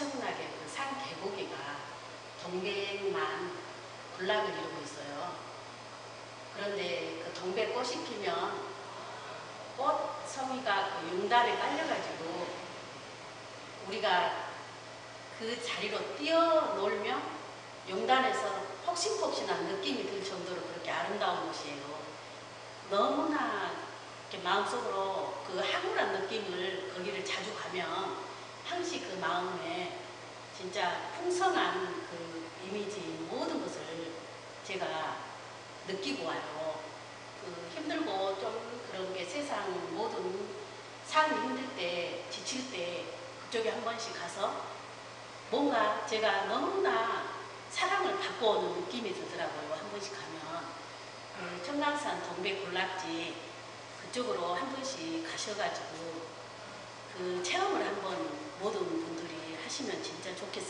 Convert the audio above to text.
엄청나게 그 산 계곡이가 동백만 군락을 이루고 있어요. 그런데 그 동백꽃이 피면 꽃 성이가 그 용달에 깔려가지고 우리가 그 자리로 뛰어놀면 용단에서 폭신폭신한 느낌이 들 정도로 그렇게 아름다운 곳이에요. 너무나 이렇게 마음속으로 그 황홀한 느낌을 거기를 자주 가면 항시 그 마음에 진짜 풍성한 그 이미지 모든 것을 제가 느끼고 와요. 그 힘들고 좀 그런 게 세상 모든 삶이 힘들 때 지칠 때 그쪽에 한 번씩 가서 뭔가 제가 너무나 사랑을 받고 오는 느낌이 들더라고요. 한 번씩 가면 그 청강산 동백 군락지 그쪽으로 한 번씩 가셔가지고 그 체험을 한번 모든 분들이 하시면 진짜 좋겠어요.